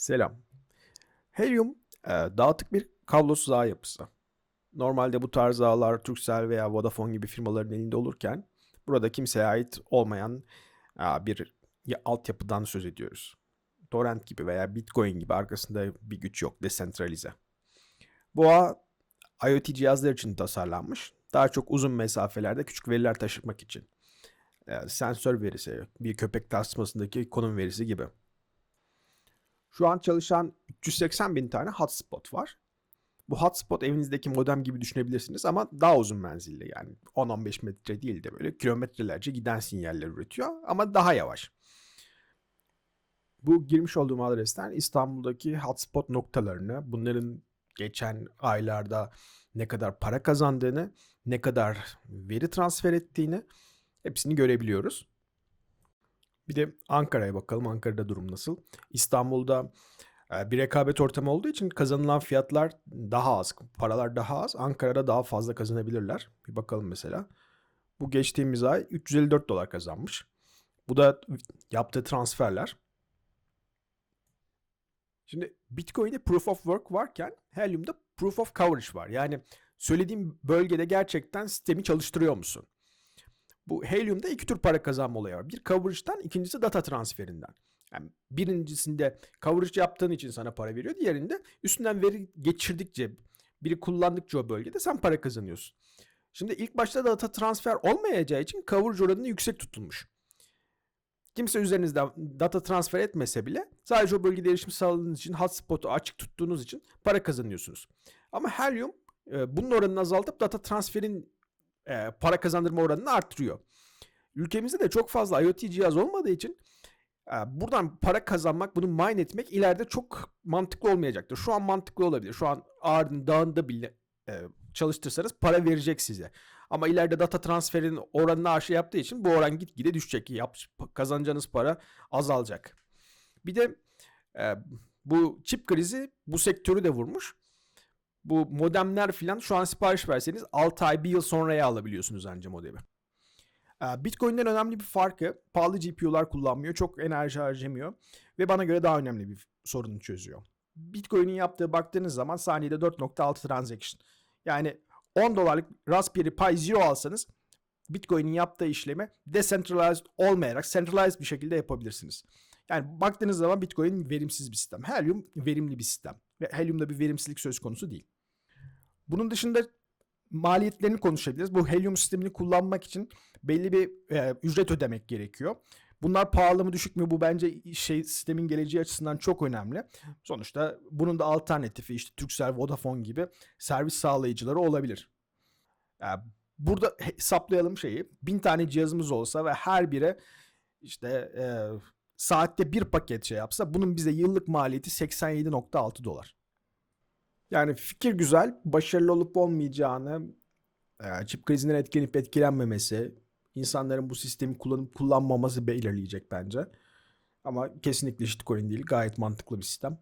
Selam. Helium e, dağıtık bir kablosuz ağ yapısı. Normalde bu tarz ağlar Turkcell veya Vodafone gibi firmaların elinde olurken burada kimseye ait olmayan e, bir ya- altyapıdan söz ediyoruz. Torrent gibi veya Bitcoin gibi arkasında bir güç yok, desentralize. Bu ağ IoT cihazlar için tasarlanmış. Daha çok uzun mesafelerde küçük veriler taşımak için. E, sensör verisi, bir köpek tasmasındaki konum verisi gibi. Şu an çalışan 380 bin tane hotspot var. Bu hotspot evinizdeki modem gibi düşünebilirsiniz ama daha uzun menzilli yani 10-15 metre değil de böyle kilometrelerce giden sinyaller üretiyor ama daha yavaş. Bu girmiş olduğum adresten İstanbul'daki hotspot noktalarını, bunların geçen aylarda ne kadar para kazandığını, ne kadar veri transfer ettiğini hepsini görebiliyoruz. Bir de Ankara'ya bakalım. Ankara'da durum nasıl? İstanbul'da e, bir rekabet ortamı olduğu için kazanılan fiyatlar daha az, paralar daha az. Ankara'da daha fazla kazanabilirler. Bir bakalım mesela. Bu geçtiğimiz ay 354 dolar kazanmış. Bu da yaptığı transferler. Şimdi Bitcoin'de Proof of Work varken Helium'da Proof of Coverage var. Yani söylediğim bölgede gerçekten sistemi çalıştırıyor musun? Bu Helium'da iki tür para kazanma olayı var. Bir coverage'dan, ikincisi data transferinden. Yani birincisinde coverage yaptığın için sana para veriyor. Diğerinde üstünden veri geçirdikçe, biri kullandıkça o bölgede sen para kazanıyorsun. Şimdi ilk başta data transfer olmayacağı için coverage oranını yüksek tutulmuş. Kimse üzerinizden data transfer etmese bile sadece o bölgede erişim sağladığınız için hotspot'u açık tuttuğunuz için para kazanıyorsunuz. Ama Helium e, bunun oranını azaltıp data transferin e, para kazandırma oranını arttırıyor. Ülkemizde de çok fazla IoT cihaz olmadığı için e, buradan para kazanmak, bunu mine etmek ileride çok mantıklı olmayacaktır. Şu an mantıklı olabilir. Şu an Ağrı'nın dağında bile e, çalıştırsanız para verecek size. Ama ileride data transferinin oranını aşağı yaptığı için bu oran gitgide düşecek. Yap, kazanacağınız para azalacak. Bir de e, bu çip krizi bu sektörü de vurmuş. Bu modemler filan şu an sipariş verseniz 6 ay 1 yıl sonraya alabiliyorsunuz anca modemi. Ee, Bitcoin'den önemli bir farkı pahalı GPU'lar kullanmıyor. Çok enerji harcamıyor. Ve bana göre daha önemli bir sorunu çözüyor. Bitcoin'in yaptığı baktığınız zaman saniyede 4.6 transaction. Yani 10 dolarlık Raspberry Pi Zero alsanız Bitcoin'in yaptığı işlemi decentralized olmayarak centralized bir şekilde yapabilirsiniz. Yani baktığınız zaman Bitcoin verimsiz bir sistem. Helium verimli bir sistem. Ve Helium'da bir verimsizlik söz konusu değil. Bunun dışında maliyetlerini konuşabiliriz. Bu Helium sistemini kullanmak için belli bir e, ücret ödemek gerekiyor. Bunlar pahalı mı düşük mü bu bence şey sistemin geleceği açısından çok önemli. Sonuçta bunun da alternatifi işte Turkcell, Vodafone gibi servis sağlayıcıları olabilir. Yani burada hesaplayalım şeyi. Bin tane cihazımız olsa ve her bire işte e, saatte bir paket şey yapsa bunun bize yıllık maliyeti 87.6 dolar. Yani fikir güzel, başarılı olup olmayacağını, e, çip krizinden etkilenip etkilenmemesi, insanların bu sistemi kullanıp kullanmaması belirleyecek bence. Ama kesinlikle shitcoin değil, gayet mantıklı bir sistem.